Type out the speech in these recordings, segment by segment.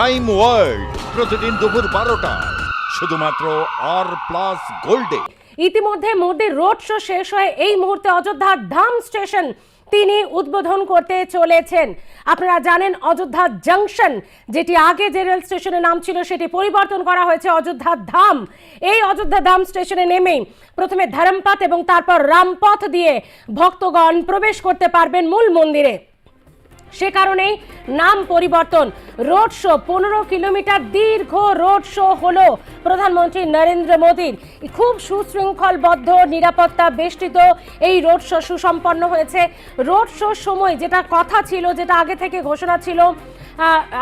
Crime world প্রতিদিন দুপুর বারোটা। শুধুমাত্র আর প্লাস গোল্ডে ইতিমধ্যে মোদির রোড শো শেষ হয়ে এই মুহূর্তে অযোধ্যার ধাম স্টেশন তিনি উদ্বোধন করতে চলেছেন। আপনারা জানেন অযোধ্যা জাংশন, যেটি আগে যে রেল স্টেশনের নাম ছিল সেটি পরিবর্তন করা হয়েছে অযোধ্যা ধাম। এই অযোধ্যা ধাম স্টেশনে নেমেই প্রথমে ধরমপথ এবং তারপর রামপথ দিয়ে ভক্তগণ প্রবেশ করতে পারবেন মূল মন্দিরে। সে কারণেই নাম পরিবর্তন। রোড শো, পনেরো কিলোমিটার দীর্ঘ রোড শো হল প্রধানমন্ত্রী নরেন্দ্র মোদীর। খুব সুশৃঙ্খলবদ্ধ, নিরাপত্তা বেষ্টিত এই রোড শো সুসম্পন্ন হয়েছে। রোড শোর সময় যেটা কথা ছিল, যেটা আগে থেকে ঘোষণা ছিল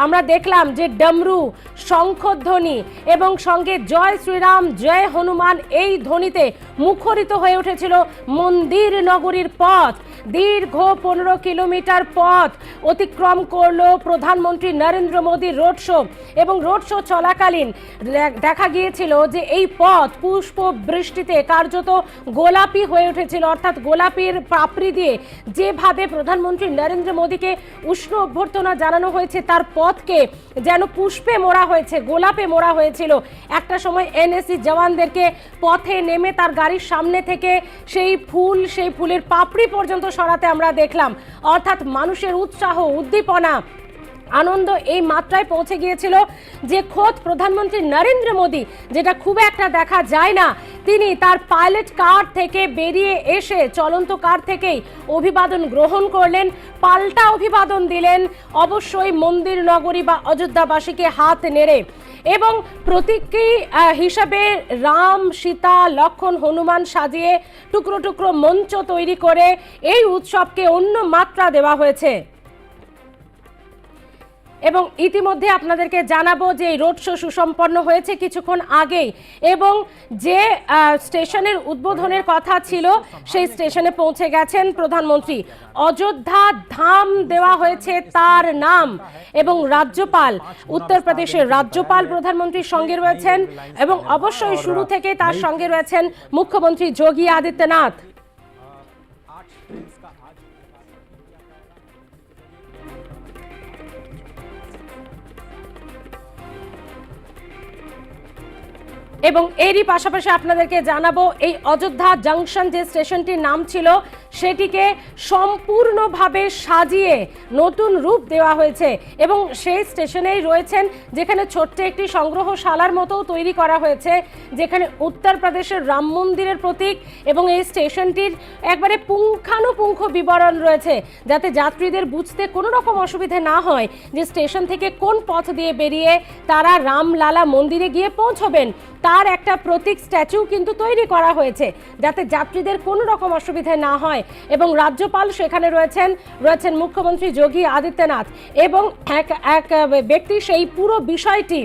আমরা দেখলাম যে ডমরু শঙ্খধ্বনি এবং সঙ্গে জয় শ্রীরাম, জয় হনুমান এই ধ্বনিতে মুখরিত হয়ে উঠেছিল মন্দির নগরীর পথ। দীর্ঘ পনেরো কিলোমিটার পথ অতিক্রম করল প্রধানমন্ত্রী নরেন্দ্র মোদীর রোড শো এবং রোড শো চলাকালীন দেখা গিয়েছিল যে এই পথ পুষ্প বৃষ্টিতে কার্যত গোলাপি হয়ে উঠেছিল। অর্থাৎ গোলাপির পাপড়ি দিয়ে যেভাবে প্রধানমন্ত্রী নরেন্দ্র মোদীকে উষ্ণ অভ্যর্থনা জানানো হয়েছে তার পথকে যেন পুষ্পে মোড়া হয়েছে, গোলাপে মোড়া হয়েছিল। একটা সময় এনএসি জওয়ানদেরকে পথে নেমে তার গাড়ির সামনে থেকে সেই ফুল, সেই ফুলের পাপড়ি পর্যন্ত সরাতে আমরা দেখলাম। অর্থাৎ মানুষের উৎসাহ, উদ্দীপনা আনন্দ এই মাত্রায় পৌঁছে গিয়েছিল যে খোদ প্রধানমন্ত্রী নরেন্দ্র মোদী, যেটা খুব একটা দেখা যায় না, তিনি তার পাইলট কার থেকে বেরিয়ে এসে চলন্ত কার থেকেই অভিবাদন গ্রহণ করলেন, পাল্টা অভিবাদন দিলেন, অবশ্যই মন্দির, নগরী বা অযোধ্যাবাসীকে হাত নেড়ে। এবং প্রতীকী হিসাবে রাম, সীতা লক্ষণ হনুমান সাজিয়ে টুকরো টুকরো মঞ্চ তৈরি করে এই উৎসবকে অন্য মাত্রা দেওয়া হয়েছে। এবং ইতিমধ্যে আপনাদেরকে জানাব যে এই রোড শো সুসম্পন্ন হয়েছে কিছুক্ষণ আগেই এবং যে স্টেশনের উদ্বোধনের কথা ছিল, সেই স্টেশনে পৌঁছে গেছেন প্রধানমন্ত্রী। অযোধ্যা ধাম দেওয়া হয়েছে তার নাম এবং রাজ্যপাল, উত্তরপ্রদেশের রাজ্যপাল প্রধানমন্ত্রীর সঙ্গে রয়েছেন এবং অবশ্যই শুরু থেকে তার সঙ্গে রয়েছেন মুখ্যমন্ত্রী যোগী আদিত্যনাথ। এবং এরই পাশাপাশি আপনাদেরকে জানাব এই অযোধ্যা জাংশন যে স্টেশনটির নাম ছিল সেটিকে সম্পূর্ণভাবে সাজিয়ে নতুন রূপ দেওয়া হয়েছে এবং সেই স্টেশনেই রয়েছেন, যেখানে ছোট্ট একটি সংগ্রহশালার মতো তৈরি করা হয়েছে, যেখানে উত্তরপ্রদেশের রাম মন্দিরের প্রতীক এবং এই স্টেশনটির একবারে পুঙ্খানুপুঙ্খ বিবরণ রয়েছে, যাতে যাত্রীদের বুঝতে কোনো রকম অসুবিধে না হয় যে স্টেশন থেকে কোন পথ দিয়ে বেরিয়ে তারা রামলালা মন্দিরে গিয়ে পৌঁছবেন। তার একটা প্রতীক স্ট্যাচু কিন্তু তৈরি করা হয়েছে, যাতে যাত্রীদের কোনো রকম অসুবিধে না হয়। এবং রাজ্যপাল সেখানে রয়েছেন রয়েছেন মুখ্যমন্ত্রী যোগী আদিত্যনাথ এবং এক এক ব্যক্তি সেই পুরো বিষয়টি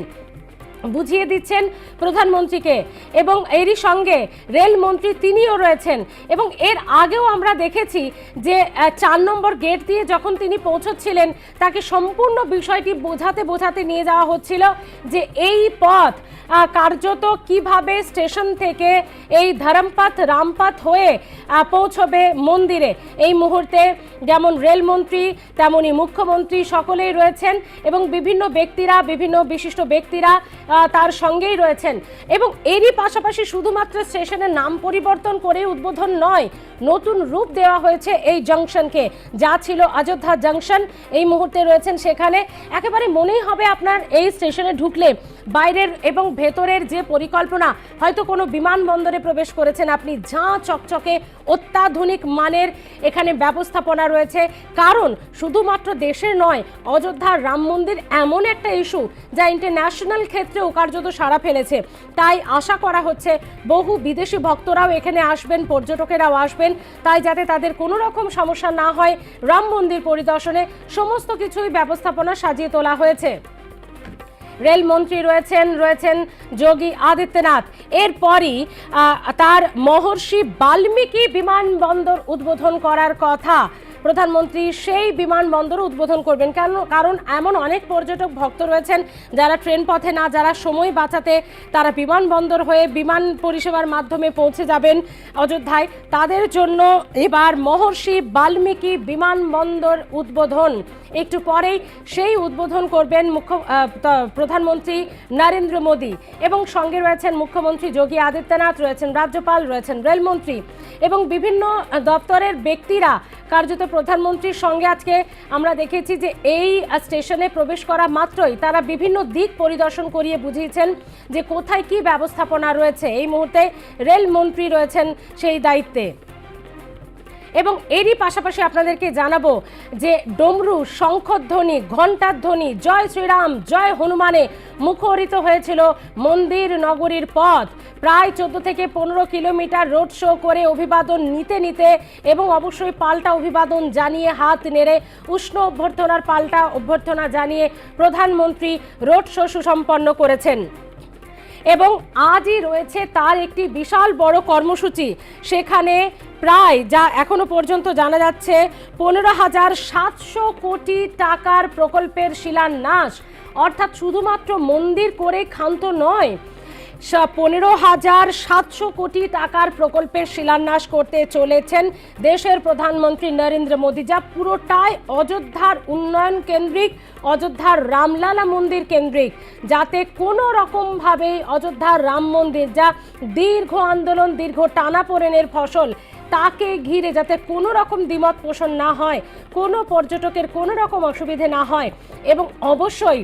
বুঝিয়ে দিচ্ছেন প্রধানমন্ত্রীকে। এবং এরই সঙ্গে রেলমন্ত্রী তিনিও রয়েছেন। এবং এর আগেও আমরা দেখেছি যে চার নম্বর গেট দিয়ে যখন তিনি পৌঁছচ্ছিলেন, তাকে সম্পূর্ণ বিষয়টি বোঝাতে বোঝাতে নিয়ে যাওয়া হচ্ছিল যে এই পথ কার্যত কীভাবে স্টেশন থেকে এই ধরমপথ রামপথ হয়ে পৌঁছবে মন্দিরে। এই মুহূর্তে যেমন রেলমন্ত্রী তেমনি মুখ্যমন্ত্রী সকলেই রয়েছেন এবং বিভিন্ন ব্যক্তিরা, বিভিন্ন বিশিষ্ট ব্যক্তিরা তার সঙ্গেই রয়েছেন। এবং এরই পাশাপাশি শুধুমাত্র স্টেশনের নাম পরিবর্তন করে উদ্বোধন নয়, নতুন রূপ দেওয়া হয়েছে এই জংশনকে, যা ছিল অযোধ্যা জংশন। এই মুহূর্তে রয়েছেন সেখানে। একেবারে মনেই হবে আপনার এই স্টেশনে ঢুকলে, বাইরের এবং ভেতরের যে পরিকল্পনা, হয়তো কোনো বিমানবন্দরে প্রবেশ করেছেন আপনি ঝাঁ চকচকে অত্যাধুনিক মানের এখানে ব্যবস্থাপনা রয়েছে। কারণ শুধুমাত্র দেশের নয় অযোধ্যার রাম মন্দির এমন একটা ইস্যু যা ইন্টারন্যাশনাল ক্ষেত্রেও কার্যত সাড়া ফেলেছে। তাই আশা করা হচ্ছে বহু বিদেশি ভক্তরাও এখানে আসবেন, পর্যটকেরাও আসবেন। তাই যাতে তাদের কোনো রকম সমস্যা না হয়, রাম মন্দির পরিদর্শনে সমস্ত কিছুই ব্যবস্থাপনা সাজিয়ে তোলা হয়েছে। রেলমন্ত্রী রয়েছেন রয়েছেন যোগী আদিত্যনাথ। এরপরই তার মহর্ষি বাল্মীকি বিমানবন্দর উদ্বোধন করার কথা। প্রধানমন্ত্রী সেই বিমানবন্দর উদ্বোধন করবেন। কেন? কারণ এমন অনেক পর্যটক ভক্ত রয়েছেন, যারা ট্রেন পথে না, যারা সময় বাঁচাতে তারা বিমানবন্দর হয়ে বিমান পরিষেবার মাধ্যমে পৌঁছে যাবেন অযোধ্যায়। তাদের জন্য এবার মহর্ষি বাল্মীকি বিমানবন্দর উদ্বোধন। একটু পরেই সেই উদ্বোধন করবেন মুখ্য প্রধানমন্ত্রী নরেন্দ্র মোদী এবং সঙ্গে রয়েছেন মুখ্যমন্ত্রী যোগী আদিত্যনাথ, রয়েছেন রাজ্যপাল, রয়েছেন রেলমন্ত্রী এবং বিভিন্ন দপ্তরের ব্যক্তিরা কার্যত প্রধানমন্ত্রীর সঙ্গে আজকে আমরা দেখেছি যে এই স্টেশনে প্রবেশ করা মাত্রই তারা বিভিন্ন দিক পরিদর্শন করিয়ে বুঝিয়েছেন যে কোথায় কি ব্যবস্থাপনা রয়েছে। এই মুহূর্তে রেলমন্ত্রী রয়েছেন সেই দায়িত্বে। এবং এরই পাশাপাশি আপনাদেরকে জানাব যে ডমরু শঙ্খধ্বনি ঘণ্টার ধ্বনি জয় শ্রীরাম, জয় হনুমানে মুখরিত হয়েছিল মন্দির নগরীর পথ। প্রায় চোদ্দ থেকে পনেরো কিলোমিটার রোড শো করে অভিবাদন নিতে নিতে এবং অবশ্যই পাল্টা অভিবাদন জানিয়ে হাত নেড়ে উষ্ণ অভ্যর্থনার পাল্টা অভ্যর্থনা জানিয়ে প্রধানমন্ত্রী রোড শো সুসম্পন্ন করেছেন। এবং আজই রয়েছে তার একটি বিশাল বড় কর্মসূচি। সেখানে প্রায় যা এখনও পর্যন্ত জানা যাচ্ছে, পনেরো হাজার সাতশো কোটি টাকার প্রকল্পের শিলান্যাস। অর্থাৎ শুধুমাত্র মন্দির করে ক্ষান্ত নয় পনেরো হাজার সাতশো কোটি টাকার প্রকল্পের শিলান্যাস করতে চলেছেন দেশের প্রধানমন্ত্রী নরেন্দ্র মোদী, যা পুরোটাই অযোধ্যার উন্নয়ন কেন্দ্রিক, অযোধ্যার রামলালা মন্দির কেন্দ্রিক। যাতে কোনো রকমভাবে অযোধ্যার রাম মন্দির, যা দীর্ঘ আন্দোলন, দীর্ঘ টানাপোড়েনের ফসল, তাকে ঘিরে যাতে কোনো রকম দ্বিমত পোষণ না হয়, কোনো পর্যটকের কোনো রকম অসুবিধে না হয়। এবং অবশ্যই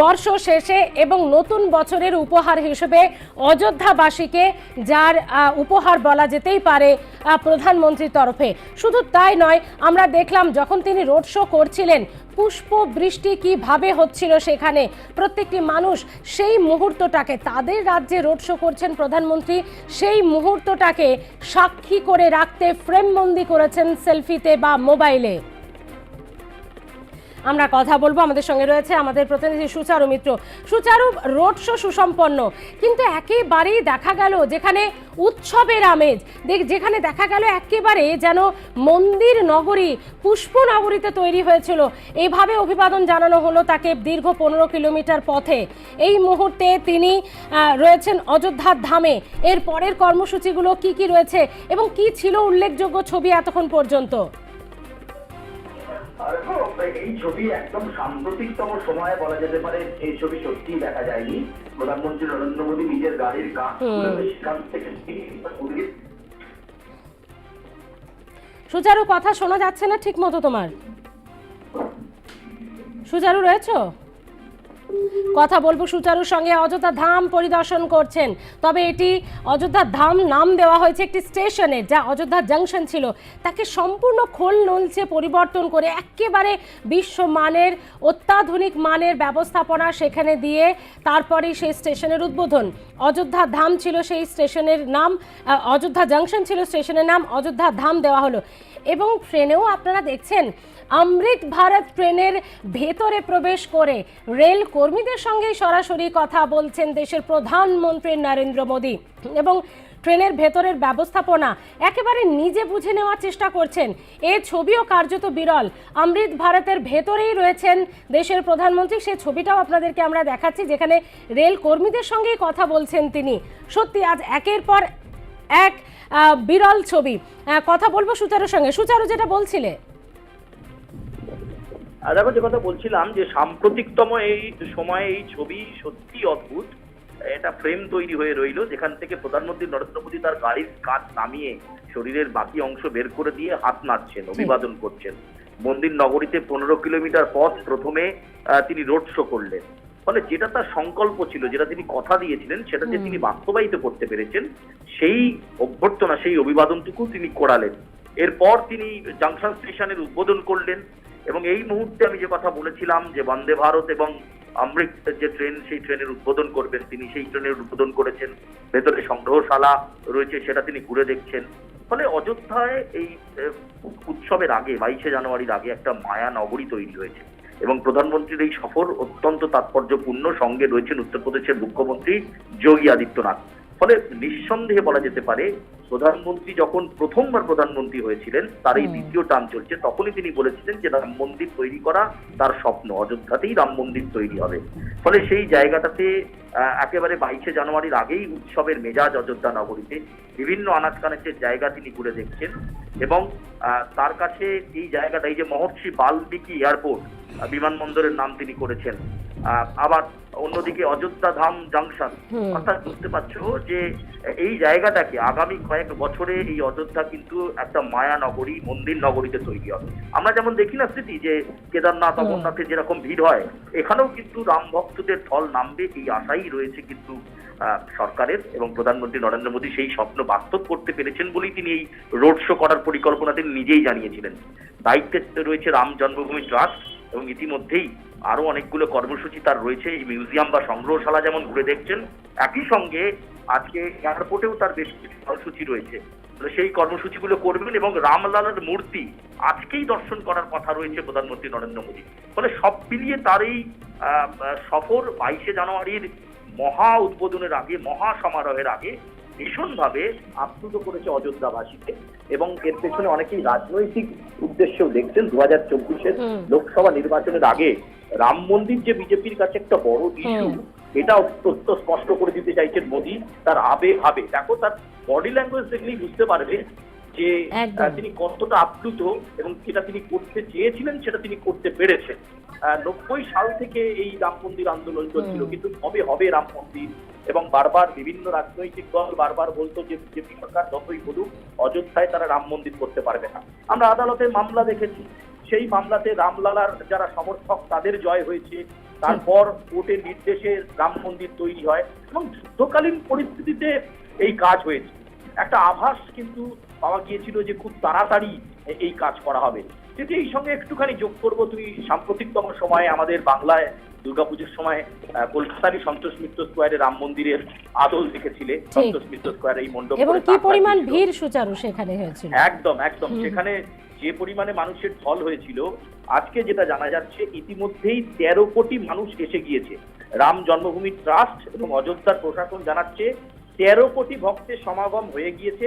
বর্ষ শেষে এবং নতুন বছরের উপহার হিসেবে অযোধ্যাবাসীকে যার উপহার বলা যেতেই পারে প্রধানমন্ত্রীর তরফে। শুধু তাই নয়, আমরা দেখলাম যখন তিনি রোড শো করছিলেন, পুষ্প বৃষ্টি কীভাবে হচ্ছিল সেখানে, প্রত্যেকটি মানুষ সেই মুহূর্তটাকে, তাদের রাজ্যে রোড শো করছেন প্রধানমন্ত্রী, সেই মুহূর্তটাকে সাক্ষী করে রাখতে, ফ্রেমবন্দি করেছেন সেলফিতে বা মোবাইলে। আমরা কথা বলব। আমাদের সঙ্গে রয়েছে আমাদের প্রতিনিধি সুচারু মিত্র। সুচারু রোড শো সুসম্পন্ন, কিন্তু একেবারেই দেখা গেল যেখানে উৎসবের আমেজ। দেখ, যেখানে দেখা গেল একেবারে যেন মন্দির নগরী, পুষ্প নগরীতে তৈরি হয়েছিল। এইভাবে অভিবাদন জানানো হলো তাকে দীর্ঘ পনেরো কিলোমিটার পথে। এই মুহূর্তে তিনি রয়েছেন অযোধ্যার ধামে। এর পরের কর্মসূচিগুলো কি কি রয়েছে এবং কি ছিল উল্লেখযোগ্য ছবি এতক্ষণ পর্যন্ত? এই ছবি একদম সাম্প্রতিকতম সময়ে বলা যেতে পারে এই ছবি সত্যিই দেখা যায়নি। প্রধানমন্ত্রী নরেন্দ্র মোদী নিজের গাড়ির কাজ সেখান থেকে সুজারু কথা শোনা যাচ্ছে না ঠিক মতো তোমার? সুজারু রয়েছো? কথা বলব সুচারুর সঙ্গে। অযোধ্যা ধাম পরিদর্শন করছেন। তবে এটি অযোধ্যা ধাম নাম দেওয়া হয়েছে একটি স্টেশনে, যা অযোধ্যা জাংশন ছিল। তাকে সম্পূর্ণ খোল নলছে পরিবর্তন করে একেবারে বিশ্বমানের অত্যাধুনিক মানের ব্যবস্থাপনা সেখানে দিয়ে তারপরেই সেই স্টেশনের উদ্বোধন। অযোধ্যা ধাম ছিল সেই স্টেশনের নাম অযোধ্যা জাংশন ছিল স্টেশনের নাম অযোধ্যা ধাম দেওয়া হলো। এবং ট্রেনেও আপনারা দেখছেন অমৃত ভারত ট্রেনের ভেতরে প্রবেশ করে রেল কর্মীদের সঙ্গে সরাসরি কথা বলছেন দেশের প্রধানমন্ত্রী নরেন্দ্র মোদী। এবং ট্রেনের ভেতরের ব্যবস্থাপনা একেবারে নিজে বুঝে নেওয়ার চেষ্টা করছেন। এ ছবিও কার্যত বিরল। অমৃত ভারতের ভেতরেই রয়েছেন দেশের প্রধানমন্ত্রী। সে ছবিটাও আপনাদেরকে আমরা দেখাচ্ছি, যেখানে রেল কর্মীদের সঙ্গেই কথা বলছেন তিনি। সত্যি, আজ একের পর এক বিরল ছবি। কথা বলব সুচারুর সঙ্গে। সুচারু যেটা বলছিলে। দেখো যে কথা বলছিলাম যে সাম্প্রতিকতম এই সময়ে এই ছবি সত্যি অদ্ভুত। এটা ফ্রেম তৈরি হয়ে রইল যেখান থেকে প্রধানমন্ত্রী নরেন্দ্র মোদী তার গাড়ির কাজ নামিয়ে শরীরের বাকি অংশ বের করে দিয়ে হাত নাড়ছেন অভিবাদন করছেন। মন্দির নগরীতে পনেরো কিলোমিটার পথ প্রথমে তিনি রোড শো করলেন। ফলে যেটা তার সংকল্প ছিল যেটা তিনি কথা দিয়েছিলেন সেটা যে তিনি বাস্তবায়িত করতে পেরেছেন সেই অভ্যর্থনা সেই অভিবাদনটুকু তিনি করালেন। এরপর তিনি জাংশন স্টেশনের উদ্বোধন করলেন এবং এই মুহূর্তে আমি যে কথা বলেছিলাম যে বন্দে ভারত এবং অমৃত যে ট্রেন সেই ট্রেনের উদ্বোধন করবেন তিনি সেই ট্রেনের উদ্বোধন করেছেন। ভেতরে সংগ্রহশালা রয়েছে সেটা তিনি ঘুরে দেখছেন। ফলে অযোধ্যায় এই উৎসবের আগে বাইশে জানুয়ারির আগে একটা মায়া নগরী তৈরি হয়েছে। এবং প্রধানমন্ত্রীর এই সফর অত্যন্ত তাৎপর্যপূর্ণ। সঙ্গে রয়েছেন উত্তরপ্রদেশের মুখ্যমন্ত্রী যোগী আদিত্যনাথ। ফলে নিঃসন্দেহে বলা যেতে পারে প্রধানমন্ত্রী যখন প্রথমবার প্রধানমন্ত্রী হয়েছিলেন তার এই দ্বিতীয় টার্ম চলছে তখনই তিনি বলেছিলেন যে রাম মন্দির তৈরি করা তার স্বপ্ন অযোধ্যাতেই রাম মন্দির তৈরি হবে। ফলে সেই জায়গাটাতে একেবারে বাইশে জানুয়ারির আগেই উৎসবের মেজাজ অযোধ্যা নগরীতে বিভিন্ন আনাচ কানাচের জায়গা তিনি ঘুরে দেখছেন এবং আহ, তার কাছে এই জায়গাটা এই যে মহর্ষি বাল্মীকি এয়ারপোর্ট বিমানবন্দরের নাম তিনি করেছেন। আবার অন্যদিকে অযোধ্যা ধাম জাংশন। অর্থাৎ বুঝতে পারছ যে এই জায়গাটাকে আগামী কয়েক বছরে এই অযোধ্যা কিন্তু একটা মায়া নগরী মন্দির নগরীতে তৈরি হবে। আমরা যেমন দেখি না স্মৃতি যে কেদারনাথ হুম। অমরনাথে যেরকম ভিড় হয় এখানেও কিন্তু রাম ভক্তদের ঢল নামবে এই আশাই রয়েছে কিন্তু আহ, সরকারের এবং প্রধানমন্ত্রী নরেন্দ্র মোদী সেই স্বপ্ন বাস্তব করতে পেরেছেন বলেই তিনি এই রোড শো করার পরিকল্পনা তিনি নিজেই জানিয়েছিলেন। দায়িত্বে রয়েছে রাম জন্মভূমি ট্রাস্ট এবং ইতিমধ্যেই আরও অনেকগুলো কর্মসূচি তার রয়েছে, এই মিউজিয়াম বা সংগ্রহশালা যেমন ঘুরে দেখছেন, একই সঙ্গে আজকে এয়ারপোর্টেও তার বেশ কিছু কর্মসূচি রয়েছে। সেই কর্মসূচিগুলো করবেন এবং রামলালার মূর্তি আজকেই দর্শন করার কথা রয়েছে প্রধানমন্ত্রী নরেন্দ্র মোদী। ফলে সব মিলিয়ে তার এই সফর বাইশে জানুয়ারির মহা উদ্বোধনের আগে, মহা সমারোহের আগে ভীষণভাবে আপ্লুত করেছে অযোধ্যাবাসীকে এবং এর পেছনে অনেকেই রাজনৈতিক উদ্দেশ্যও দেখছেন দু হাজার চব্বিশের লোকসভা নির্বাচনের আগে রাম মন্দির যে বিজেপির কাছে একটা বড় ইস্যু এটা অত্যন্ত স্পষ্ট করে দিতে চাইছেন মোদী তার আবেগ ভাবে। দেখো তার বডি ল্যাঙ্গুয়েজ দেখলেই বুঝতে পারবে যে তিনি কতটা আপ্লুত এবং যেটা তিনি করতে চেয়েছিলেন সেটা তিনি করতে পেরেছেন। নব্বই সাল থেকে এই রাম মন্দির আন্দোলন চলছিল কিন্তু কবে হবে রাম মন্দির এবং বারবার বিভিন্ন রাজনৈতিক দল বারবার বলতো যে বিজেপি সরকার যতই বলুক, অযোধ্যায় তারা রাম মন্দির করতে পারবে না। আমরা আদালতে মামলা দেখেছি। সেই মামলাতে রামলালার যারা সমর্থক, তাদের জয় হয়েছে। তারপর কোর্টের নির্দেশে রাম মন্দির তৈরি হয় এবং যুদ্ধকালীন পরিস্থিতিতে এই কাজ হয়েছে। একটা আভাস কিন্তু পাওয়া গিয়েছিল যে খুব তাড়াতাড়ি এই কাজ করা হবে। কিন্তু এই সঙ্গে একটুখানি যোগ করব। তুমি সাম্প্রতিকতম সময়ে আমাদের বাংলায় দুর্গাপুজোর সময় কলকাতারই সন্তোষ মিত্র স্কোয়ারে রাম মন্দিরের আদল দেখেছিলে। সন্তোষ মিত্র স্কোয়ারে এই মণ্ডপ এবং কি পরিমাণ ভিড় সুচারু সেখানে হয়েছিল? একদম একদম। সেখানে যে পরিমাণে মানুষের ঢল হয়েছিল আজকে যেটা জানা যাচ্ছে ইতিমধ্যেই তেরো কোটি মানুষ এসে গিয়েছে। রাম জন্মভূমি ট্রাস্ট এবং অযোধ্যার প্রশাসন জানাচ্ছে তেরো কোটি ভক্তের সমাগম হয়ে গিয়েছে।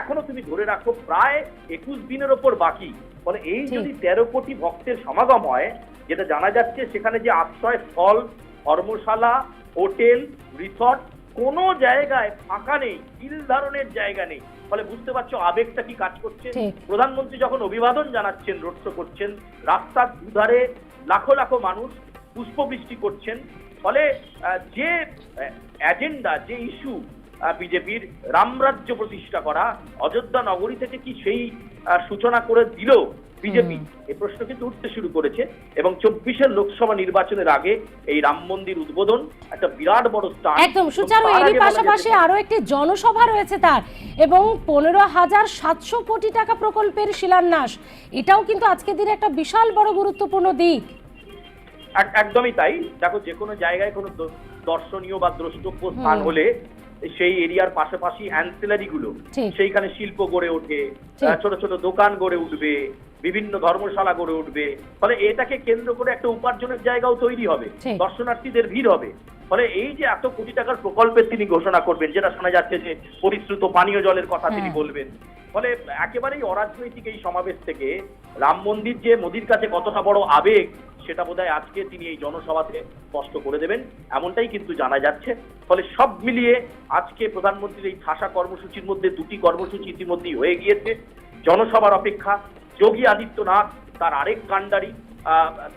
এখনও তুমি ধরে রাখো প্রায় একুশ দিনের ওপর বাকি। ফলে এই যদি তেরো কোটি ভক্তের সমাগম হয় যেটা জানা যাচ্ছে সেখানে যে আশ্রয় স্থল কর্মশালা হোটেল রিসর্ট কোনো জায়গায় ফাঁকা নেই তিল ধারণের জায়গা নেই। ফলে বুঝতে পারছ আবেগটা কি কাজ করছে? প্রধানমন্ত্রী যখন অভিবাদন জানাচ্ছেন রোড শো করছেন রাস্তার দুধারে লাখো লাখো মানুষ পুষ্পবৃষ্টি করছেন ফলে যে এজেন্ডা যে ইস্যু বিজেপির রামরাজ্য প্রতিষ্ঠা করা অযোধ্যা নগরী থেকে কি সেই সূচনা করে দিল? বিজেপি। এই প্রশ্ন কিন্তু উঠতে শুরু করেছে এবং চব্বিশের লোকসভা নির্বাচনের আগে এই রাম মন্দির উদ্বোধন একটা বিরাট বড় স্টার একদম সুচারু এরই পাশাপাশি আরও একটি জনসভা রয়েছে তার এবং পনেরো হাজার সাতশো কোটি টাকা প্রকল্পের শিলান্যাস। এটাও কিন্তু আজকের দিনে একটা বিশাল বড় গুরুত্বপূর্ণ দিক। একদমই তাই। দেখো যে কোনো জায়গায় কোনো দর্শনীয় বা দ্রষ্টব্য স্থান হলে সেই এরিয়ার পাশাপাশি অ্যান্সিলারি গুলো সেইখানে শিল্প গড়ে ওঠে ছোট ছোট দোকান গড়ে উঠবে বিভিন্ন ধর্মশালা গড়ে উঠবে। ফলে এটাকে কেন্দ্র করে একটা উপার্জনের জায়গাও তৈরি হবে। দর্শনার্থীদের ভিড় হবে। ফলে এই যে এত কোটি টাকার প্রকল্পের তিনি ঘোষণা করবেন যেটা শোনা যাচ্ছে যে পরিশ্রুত পানীয় জলের কথা তিনি হ্যাঁ। বলবেন। ফলে একেবারেই অরাজনৈতিক এই সমাবেশ থেকে রাম মন্দির যে মোদির কাছে কতটা বড় আবেগ সেটা বোধহয় আজকে তিনি এই জনসভাতে স্পষ্ট করে দেবেন। এমনটাই কিন্তু জানা যাচ্ছে। ফলে সব মিলিয়ে আজকে প্রধানমন্ত্রীর এই ঠাসা কর্মসূচির মধ্যে দুটি কর্মসূচি ইতিমধ্যেই হয়ে গিয়েছে। জনসভার অপেক্ষা যোগী আদিত্যনাথ তার আরেক কাণ্ডারি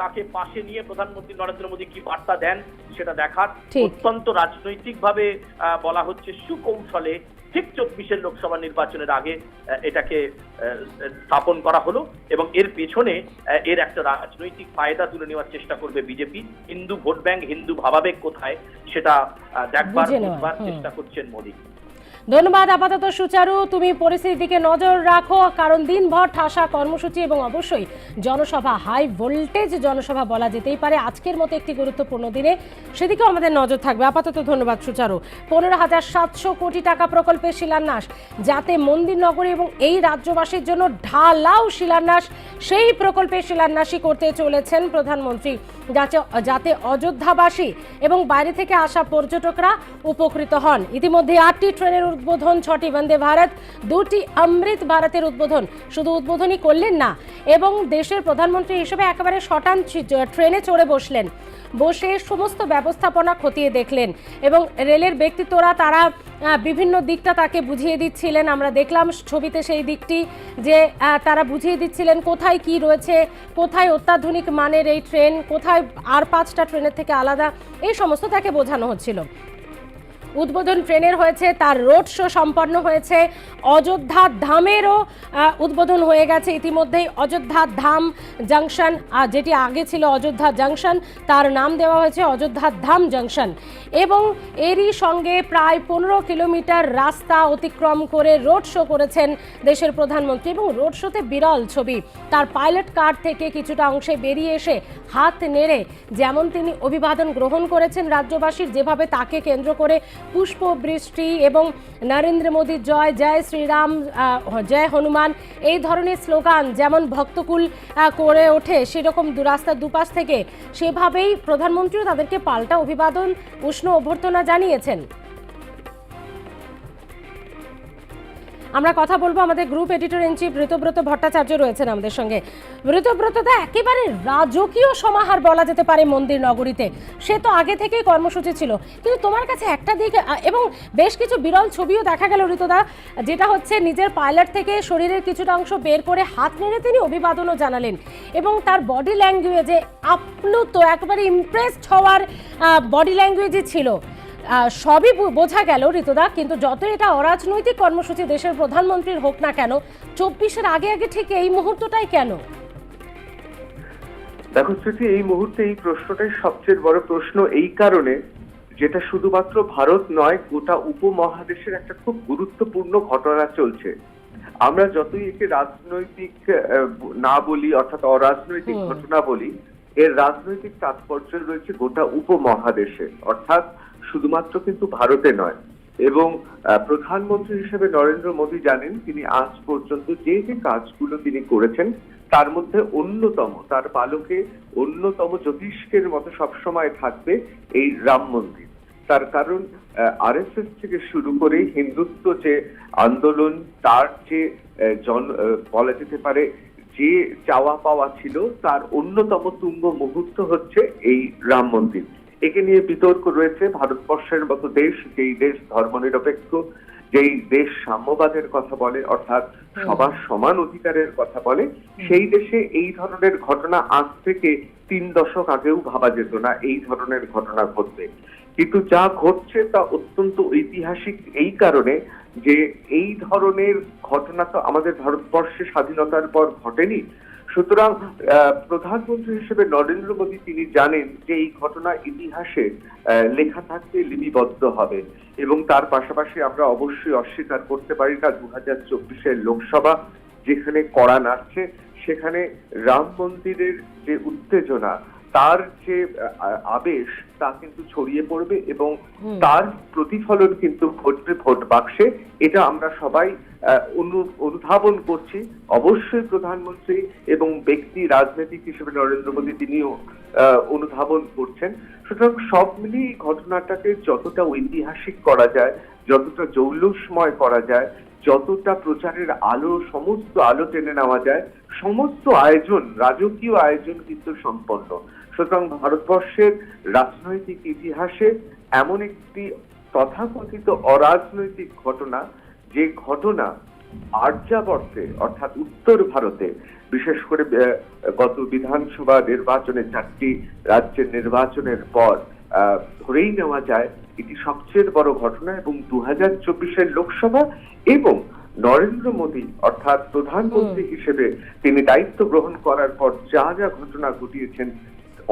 তাকে পাশে নিয়ে প্রধানমন্ত্রী নরেন্দ্র মোদী কি বার্তা দেন সেটা দেখার। অত্যন্ত রাজনৈতিকভাবে বলা হচ্ছে সুকৌশলে ঠিক চব্বিশের লোকসভা নির্বাচনের আগে এটাকে স্থাপন করা হলো এবং এর পেছনে এর একটা রাজনৈতিক ফায়দা তুলে নেওয়ার চেষ্টা করবে BJP. Hindu vote bank Hindu ভাবাবেগ কোথায় সেটা দেখবার। চেষ্টা করছেন মোদী। ধন্যবাদ। আপাতত সুচারু, তুমি পরিস্থিতির দিকে নজর রাখো। কারণ দিনভর ঠাসা কর্মসূচি এবং অবশ্যই জনসভা, হাই ভোল্টেজ জনসভা বলা যেতেই পারে আজকের মতো একটি গুরুত্বপূর্ণ দিনে। সেদিকেও আমাদের নজর থাকবে। আপাতত ধন্যবাদ, সুচারু। পনেরো হাজার সাতশো কোটি টাকা প্রকল্পের শিলান্যাস, যাতে মন্দির নগরী এবং এই রাজ্যবাসীর জন্য ঢালাও শিলান্যাস। সেই প্রকল্পের শিলান্যাসই করতে চলেছেন প্রধানমন্ত্রী। যাতে যাতে অযোধ্যাবাসী এবং বাইরে থেকে আসা পর্যটকরা উপকৃত হন। ইতিমধ্যে আটটি ট্রেনের উদ্বোধন, ছটি বন্দে ভারত, দুটি অমৃত ভারতের উদ্বোধন। শুধু উদ্বোধনই করলেন না, এবং দেশের প্রধানমন্ত্রী হিসেবে একেবারে শটান ট্রেনে চড়ে বসলেন। বসে সমস্ত ব্যবস্থাপনা খতিয়ে দেখলেন, এবং রেলের ব্যক্তিত্বরা তারা বিভিন্ন দিকটা তাকে বুঝিয়ে দিচ্ছিলেন। আমরা দেখলাম ছবিতে সেই দিকটি যে তারা বুঝিয়ে দিচ্ছিলেন কোথায় কি রয়েছে, কোথায় অত্যাধুনিক মানের এই ট্রেন, কোথায় আর পাঁচটা ট্রেনের থেকে আলাদা, এই সমস্ত তাকে বোঝানো হচ্ছিল। উদ্বোধন ট্রেনের হয়েছে, তার রোড শো সম্পন্ন হয়েছে। অযোধ্যা ধামেরও উদ্বোধন হয়ে গেছে ইতিমধ্যেই। অযোধ্যা ধাম জাংশন যেটি আগে ছিল অযোধ্যা জাংশন, তার নাম দেওয়া হয়েছে অযোধ্যা ধাম জাংশন। এবং এরই সঙ্গে প্রায় পনেরো কিলোমিটার রাস্তা অতিক্রম করে রোড শো করেছেন দেশের প্রধানমন্ত্রী। এবং রোড শোতে বিরল ছবি, তার পাইলট কার থেকে কিছুটা অংশে বেরিয়ে এসে হাত নেড়ে, যেমন তিনি অভিবাদন গ্রহণ করেছেন রাজ্যবাসীর, যেভাবে তাকে কেন্দ্র করে পুষ্প বৃষ্টি এবং নরেন্দ্র মোদীর জয় জয় শ্রীরাম জয় হনুমান, এই ধরনের স্লোগান যেমন ভক্তকুল করে ওঠে, সেরকম দুরাস্তার দুপাশ থেকে সেভাবেই প্রধানমন্ত্রীও তাদেরকে পাল্টা অভিবাদন, উষ্ণ অভ্যর্থনা জানিয়েছেন। আমরা কথা বলব আমাদের group editor in chief Ritabrata Bhattacharya রয়েছেন আমাদের সঙ্গে। ঋতব্রতদা, একেবারে রাজকীয় সমাহার বলা যেতে পারে মন্দির নগরীতে। সে তো আগে থেকেই কর্মসূচি ছিল। কিন্তু তোমার কাছে একটা দিক এবং বেশ কিছু বিরল ছবিও দেখা গেল ঋতুদা, যেটা হচ্ছে নিজের পাইলট থেকে শরীরের কিছুটা অংশ বের করে হাত নেড়ে তিনি অভিবাদনও জানালেন। এবং তার বডি ল্যাঙ্গুয়েজে আপ্লুত, একেবারে ইমপ্রেসড হওয়ার বডি ল্যাঙ্গুয়েজই ছিল। সবই বোঝা গেল ঋতুদা কিন্তু যত এটা অরাজনৈতিক কর্মসূচি দেশের প্রধানমন্ত্রীর হোক না কেন চব্বিশের আগে আগে ঠিক এই মুহূর্তটাই কেন? দেখো স্মৃতি এই মুহূর্তে এই প্রশ্নটাই সবচেয়ে বড় প্রশ্ন এই কারণে যেটা শুধুমাত্র ভারত নয় গোটা উপমহাদেশের একটা খুব গুরুত্বপূর্ণ ঘটনা চলছে। আমরা যতই একে রাজনৈতিক না বলি অর্থাৎ অরাজনৈতিক ঘটনা বলি এর রাজনৈতিক তাৎপর্য রয়েছে গোটা উপমহাদেশে, অর্থাৎ শুধুমাত্র কিন্তু ভারতে নয়। এবং প্রধানমন্ত্রী হিসেবে নরেন্দ্র মোদী জানেন, তিনি আজ পর্যন্ত যে যে কাজগুলো তিনি করেছেন, তার মধ্যে অন্যতম, তার পালকে অন্যতম জ্যোতিষ্কের মতো সবসময় থাকবে এই রাম মন্দির। তার কারণ আরএসএস থেকে শুরু করে হিন্দুত্ব যে আন্দোলন, তার যে জন বলা যেতে পারে যে চাওয়া পাওয়া ছিল তার অন্যতম তুঙ্গ মুহূর্ত হচ্ছে এই রাম মন্দির। একে নিয়ে বিতর্ক রয়েছে ভারতবর্ষের মতো দেশ যেই দেশ ধর্মনিরপেক্ষ যেই দেশ সাম্যবাদের কথা বলে অর্থাৎ সবার সমান অধিকারের কথা বলে সেই দেশে এই ধরনের ঘটনা আজ থেকে তিন দশক আগেও ভাবা যেত না এই ধরনের ঘটনা ঘটবে। কিন্তু যা ঘটছে তা অত্যন্ত ঐতিহাসিক এই কারণে যে এই ধরনের ঘটনা তো আমাদের ভারতবর্ষে স্বাধীনতার পর ঘটেনি। সুতরাং প্রধানমন্ত্রী হিসেবে নরেন্দ্র মোদী তিনি জানেন যে এই ঘটনা ইতিহাসে লেখা থাকতে লিপিবদ্ধ হবে এবং তার পাশাপাশি আমরা অবশ্যই অস্বীকার করতে পারি না দু হাজার চব্বিশের লোকসভা, যেখানে কড়া নাড়ছে, সেখানে রাম মন্দিরের যে উত্তেজনা, তার যে আবেশ তা কিন্তু ছড়িয়ে পড়বে এবং তার প্রতিফলন কিন্তু ঘটবে ভোট বাক্সে। এটা আমরা সবাই অনুধাবন করছি। অবশ্যই প্রধানমন্ত্রী এবং ব্যক্তি রাজনৈতিক হিসেবে নরেন্দ্র মোদী তিনিও অনুধাবন করছেন। সুতরাং সব মিলিয়ে ঘটনাটাকে যতটা ঐতিহাসিক করা যায় যতটা জৌলুসময় করা যায় যতটা প্রচারের আলো সমস্ত আলো টেনে নেওয়া যায় সমস্ত আয়োজন রাজকীয় আয়োজন কিন্তু সম্পন্ন। সুতরাং ভারতবর্ষের রাজনৈতিক ইতিহাসে এমন একটি তথাকথিত অরাজনৈতিক ঘটনা যে ঘটনা আর্যাবর্তে অর্থাৎ উত্তর ভারতে বিশেষ করে গত বিধানসভা নির্বাচনে চারটি রাজ্যের নির্বাচনের পর ধরেই নেওয়া যায় এটি সবচেয়ে বড় ঘটনা এবং দু হাজার চব্বিশের লোকসভা এবং নরেন্দ্র মোদী অর্থাৎ প্রধানমন্ত্রী হিসেবে তিনি দায়িত্ব গ্রহণ করার পর যা যা ঘটনা ঘটিয়েছেন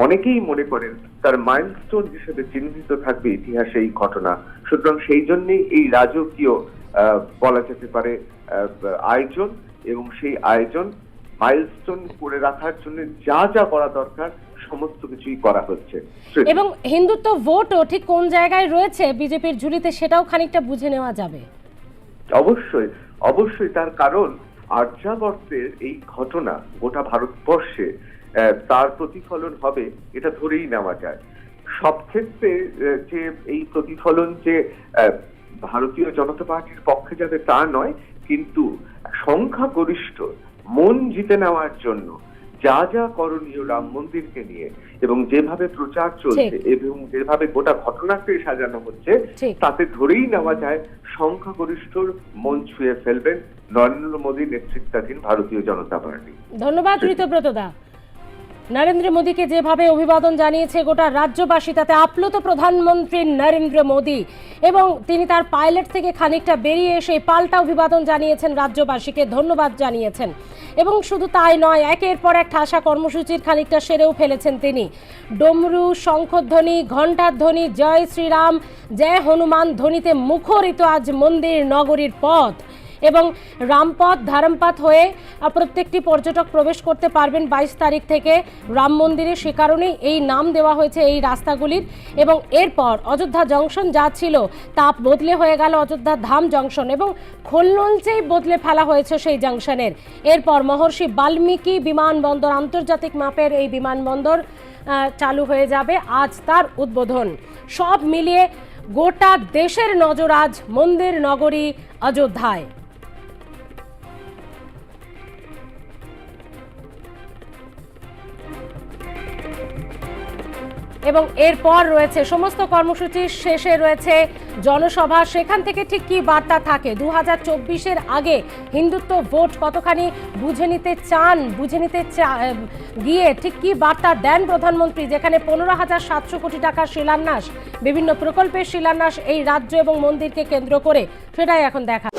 অনেকেই মনে করেন তার মাইলস্টোন হিসেবে চিহ্নিত থাকবে ইতিহাসে এই ঘটনা। সুতরাং সেই জন্যই এই রাজকীয় বলা যেতে পারে আয়োজন এবং সেই আয়োজন মাইলস্টোন করে রাখার জন্য যা যা করা দরকার সমস্ত কিছুই করা হচ্ছে। এবং হিন্দুত্ব ভোটও ঠিক কোন জায়গায় রয়েছে বিজেপির ঝুলিতে সেটাও খানিকটা বুঝে নেওয়া যাবে। অবশ্যই অবশ্যই তার কারণ আর্যাবর্তের এই ঘটনা গোটা ভারতবর্ষে তার প্রতিফলন হবে এটা ধরেই নেওয়া যায়। সব ক্ষেত্রে যে এই প্রতিফলন যে ভারতীয় জনতা পার্টির পক্ষে যাবে তা নয় কিন্তু সংখ্যাগরিষ্ঠ মন জিতে নেওয়ার জন্য যা যা করণীয় রাম মন্দিরকে নিয়ে এবং যেভাবে প্রচার চলছে এবং যেভাবে গোটা ঘটনাকে সাজানো হচ্ছে তাতে ধরেই নেওয়া যায় সংখ্যাগরিষ্ঠর মন ছুঁয়ে ফেলবেন নরেন্দ্র মোদীর নেতৃত্বাধীন ভারতীয় জনতা পার্টি। ধন্যবাদ ঋতব্রত দা নরেন্দ্র মোদীকে যেভাবে অভিবাদন জানিয়েছে, গোটা রাজ্যবাসী তাতে আপ্লুত প্রধানমন্ত্রী নরেন্দ্র মোদী। এবং তিনি তার পাইলট থেকে খানিকটা বেরিয়ে এসে পাল্টা অভিবাদন জানিয়েছেন রাজ্যবাসীকে, ধন্যবাদ জানিয়েছেন। এবং শুধু তাই নয়, একের পর এক ঠাসা কর্মসূচির খানিকটা সেরেও ফেলেছেন তিনি। ডমরু, শঙ্খধ্বনি, ঘণ্টার ধ্বনি, জয় শ্রীরাম, জয় হনুমান ধ্বনিতে মুখরিত আজ মন্দির নগরীর পথ। এবং রামপথ, ধারামপথ হয়ে প্রত্যেকটি পর্যটক প্রবেশ করতে পারবেন বাইশ তারিখ থেকে। রাম মন্দিরে সে কারণেই এই নাম দেওয়া হয়েছে এই রাস্তাগুলির এবং এরপর অযোধ্যা জংশন যা ছিল তা বদলে হয়ে গেল অযোধ্যা ধাম জংশন এবং খোলনলচেই বদলে ফেলা হয়েছে সেই জংশনের। এরপর মহর্ষি বাল্মীকি বিমানবন্দর আন্তর্জাতিক মাপের এই বিমানবন্দর চালু হয়ে যাবে আজ তার উদ্বোধন। সব মিলিয়ে গোটা দেশের নজর আজ মন্দির নগরী অযোধ্যায়। এবং এরপর রয়েছে সমস্ত কর্মসূচির শেষে রয়েছে জনসভা। সেখান থেকে ঠিক কি বার্তা থাকে? দু হাজার চব্বিশের আগে হিন্দুত্ব ভোট কতখানি বুঝে নিতে চান, বুঝে নিতে গিয়ে ঠিক কি বার্তা দেন প্রধানমন্ত্রী, যেখানে পনেরো হাজার সাতশো কোটি টাকার শিলান্যাস, বিভিন্ন প্রকল্পের শিলান্যাস এই রাজ্য এবং মন্দিরকে কেন্দ্র করে? সেটাই এখন দেখা।